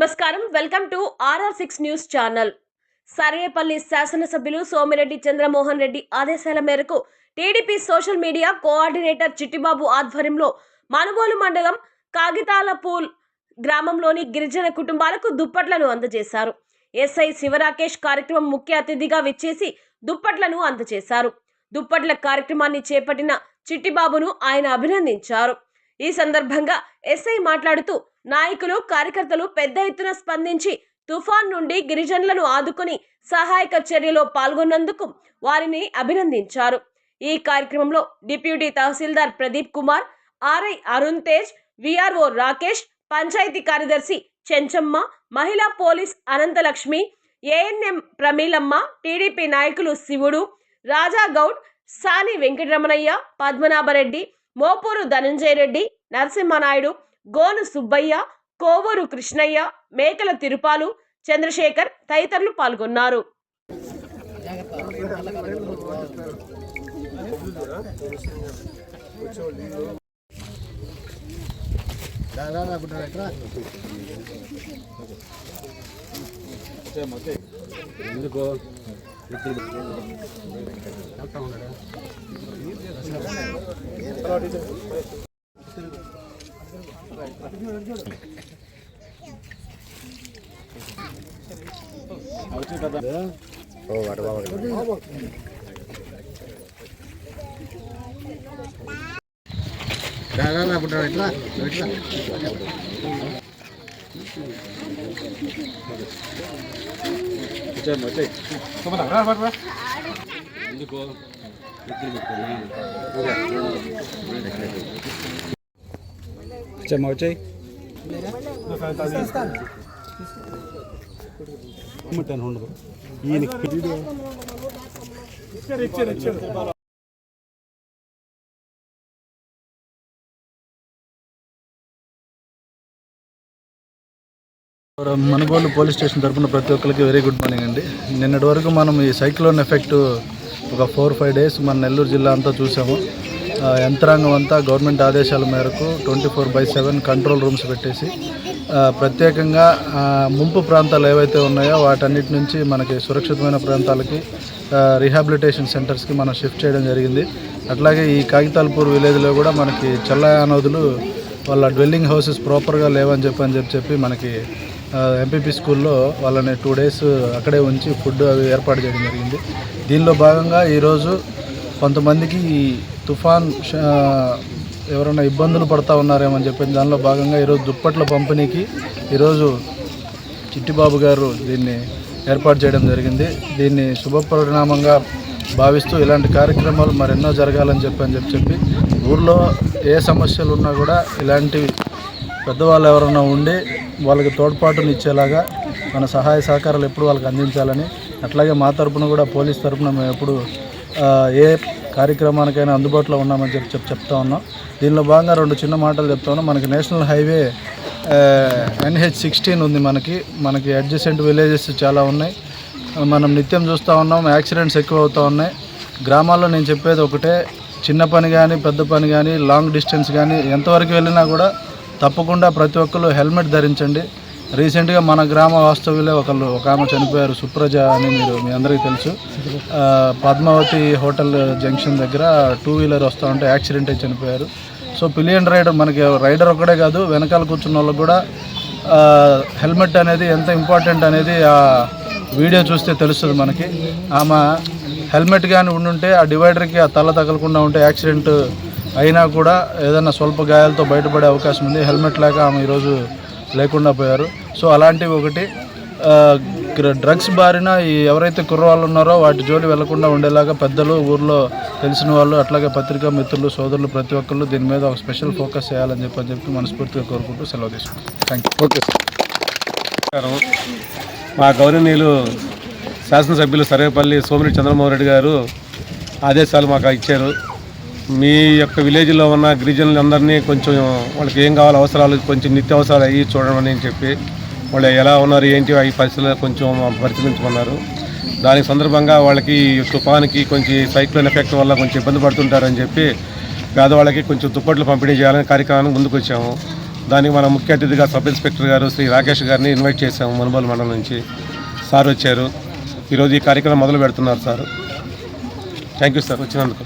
నమస్కారం. Welcome to RR six news channel. Sarvepalli శాసనసభ్యులు సోమిరెడ్డి చంద్రమోహన్ రెడ్డి ఆదేశాల మేరకు TDP social media coordinator Chittibabu ఆధ్వర్యంలో మనుగోలు మండలం కాగితాలపూల్ గ్రామంలోని గిరిజన కుటుంబాలకు దుప్పట్లను అందజేశారు. ఎస్ఐ శివరాకేష్ కార్యక్రమం ముఖ్య అతిథిగా విచ్చేసి దుప్పట్లను అందజేశారు. దుప్పట్ల కార్యక్రమాన్ని చేపట్టిన చిట్టిబాబును ఆయన అభినందించారు. ఈ సందర్భంగా ఎస్ఐ మాట్లాడుతూ నాయకులు కార్యకర్తలు పెద్ద ఎత్తున స్పందించి తుఫాన్ నుండి గిరిజనులను ఆదుకుని సహాయక చర్యలో పాల్గొన్నందుకు వారిని అభినందించారు. ఈ కార్యక్రమంలో deputy tahsildar Pradeep Kumar RI Arun Tej VRO Rakesh panchayat కార్యదర్శి చెంచమ్మ మహిళా police Anantalakshmi ANM Pramilamma TDP నాయకులు శివుడు రాజా గౌడ్ సాని వెంకటరమణయ్య పద్మనాభరెడ్డి మోపూరు ధనంజయ రెడ్డి నరసింహనాయుడు గోను సుబ్బయ్య కోవూరు కృష్ణయ్య మేకల తిరుపాలు చంద్రశేఖర్ తదితరులు పాల్గొన్నారు. ఎందుకు ఓ వాడు బాబు రారా ఇప్పుడు ఎట్లా ఎట్లా వచ్చాయి వచ్చాయి ఎందుకు వచ్చాయి వచ్చాయి ఉండదు ఈయన మనగోళ్ళు పోలీస్ స్టేషన్ తరఫున ప్రతి ఒక్కరికి వెరీ గుడ్ మార్నింగ్ అండి. నిన్నటి వరకు మనం ఈ సైక్లోన్ ఎఫెక్ట్ ఒక ఫోర్ ఫైవ్ డేస్ మన నెల్లూరు జిల్లా అంతా చూసాము. యంత్రాంగం అంతా గవర్నమెంట్ ఆదేశాల మేరకు twenty four by seven control rooms పెట్టేసి ప్రత్యేకంగా ముంపు ప్రాంతాలు ఏవైతే ఉన్నాయో వాటన్నిటి నుంచి మనకి సురక్షితమైన ప్రాంతాలకి రీహాబిలిటేషన్ సెంటర్స్కి మనం షిఫ్ట్ చేయడం జరిగింది. అట్లాగే ఈ కాగితాల్పూర్ విలేజ్లో కూడా మనకి చల్లయానోదులు వాళ్ళ డ్వెల్లింగ్ హౌసెస్ ప్రాపర్గా లేవని చెప్పి అని చెప్పి చెప్పి మనకి ఎంపీపీ స్కూల్లో వాళ్ళని టూ డేస్ అక్కడే ఉంచి ఫుడ్ అవి ఏర్పాటు చేయడం జరిగింది. దీనిలో భాగంగా ఈరోజు కొంతమందికి ఈ తుఫాన్ ఎవరైనా ఇబ్బందులు పడతా ఉన్నారేమని చెప్పి దానిలో భాగంగా ఈరోజు దుప్పట్ల పంపిణీకి ఈరోజు చిట్టిబాబు గారు దీన్ని ఏర్పాటు చేయడం జరిగింది. దీన్ని శుభపరిణామంగా భావిస్తూ ఇలాంటి కార్యక్రమాలు మరెన్నో జరగాలని చెప్పి అని చెప్పి చెప్పి ఊర్లో ఏ సమస్యలు ఉన్నా కూడా ఇలాంటి పెద్దవాళ్ళు ఎవరైనా ఉండి వాళ్ళకి తోడ్పాటును ఇచ్చేలాగా మన సహాయ సహకారాలు ఎప్పుడు వాళ్ళకి అందించాలని అట్లాగే మా తరపున కూడా పోలీస్ తరపున మేము ఎప్పుడు ఏ కార్యక్రమానికైనా అందుబాటులో ఉన్నామని చెప్పి చెప్పి చెప్తా ఉన్నాం. దీనిలో భాగంగా రెండు చిన్న మాటలు చెప్తా ఉన్నాం. మనకి నేషనల్ హైవే ఎన్హెచ్ సిక్స్టీన్ ఉంది మనకి. మనకి అడ్జసెంట్ విలేజెస్ చాలా ఉన్నాయి. మనం నిత్యం చూస్తూ ఉన్నాం. యాక్సిడెంట్స్ ఎక్కువ అవుతూ ఉన్నాయి. గ్రామాల్లో నేను చెప్పేది ఒకటే. చిన్న పని కానీ పెద్ద పని కానీ లాంగ్ డిస్టెన్స్ కానీ ఎంతవరకు వెళ్ళినా కూడా తప్పకుండా ప్రతి ఒక్కరు హెల్మెట్ ధరించండి. రీసెంట్గా మన గ్రామ వాస్తవ్యులే ఒకళ్ళు ఒక ఆమె చనిపోయారు సుప్రజ అని మీరు మీ అందరికీ తెలుసు. పద్మావతి హోటల్ జంక్షన్ దగ్గర టూ వీలర్ వస్తూ ఉంటే యాక్సిడెంట్ అయి చనిపోయారు. సో పిలియన్ రైడర్ మనకి రైడర్ ఒక్కడే కాదు వెనకాల కూర్చున్న వాళ్ళు కూడా హెల్మెట్ అనేది ఎంత ఇంపార్టెంట్ అనేది ఆ వీడియో చూస్తే తెలుస్తుంది మనకి. ఆమె హెల్మెట్ కానీ ఉండుంటే ఆ డివైడర్కి ఆ తల తగలకుండా ఉంటే యాక్సిడెంట్ అయినా కూడా ఏదైనా స్వల్ప గాయాలతో బయటపడే అవకాశం ఉంది. హెల్మెట్ లేక ఆమె ఈరోజు లేకుండా పోయారు. సో అలాంటివి ఒకటి. డ్రగ్స్ బారిన ఎవరైతే కుర్రవాళ్ళు ఉన్నారో వాటి జోలి వెళ్ళకుండా ఉండేలాగా పెద్దలు ఊర్లో తెలిసిన వాళ్ళు అట్లాగే పత్రికా మిత్రులు సోదరులు ప్రతి ఒక్కళ్ళు దీని మీద ఒక స్పెషల్ ఫోకస్ చేయాలని చెప్పి చెప్పి మనస్ఫూర్తిగా కోరుకుంటూ సెలవు తీసుకుంటాం థ్యాంక్ యూ ఓకే సార్. మా గౌరవనీయులు శాసనసభ్యులు సర్వేపల్లి సోమిరెడ్డి చంద్రమోహన్ రెడ్డి గారు ఆదేశాలు మాకు ఇచ్చారు. మీ యొక్క విలేజ్లో ఉన్న గిరిజనులందరినీ కొంచెం వాళ్ళకి ఏం కావాలో అవసరాలు కొంచెం నిత్య అవసరాలు అయ్యి చూడమని చెప్పి వాళ్ళు ఎలా ఉన్నారు ఏంటి ఈ పరిస్థితులు కొంచెం పరిశీలించుకున్నారు. దాని సందర్భంగా వాళ్ళకి ఈ తుఫాన్కి కొంచెం సైక్లోన్ ఎఫెక్ట్ వల్ల కొంచెం ఇబ్బంది పడుతుంటారని చెప్పి పేదవాళ్ళకి కొంచెం దుప్పట్లు పంపిణీ చేయాలని కార్యక్రమానికి ముందుకు వచ్చాము దానికి మన ముఖ్య అతిథిగా సబ్ ఇన్స్పెక్టర్ గారు శ్రీ రాకేష్ గారిని ఇన్వైట్ చేశాము మునుబల్ మండలం నుంచి. సార్ వచ్చారు. ఈరోజు ఈ కార్యక్రమం మొదలు పెడుతున్నారు సార్. థ్యాంక్ యూ సార్ వచ్చినందుకు.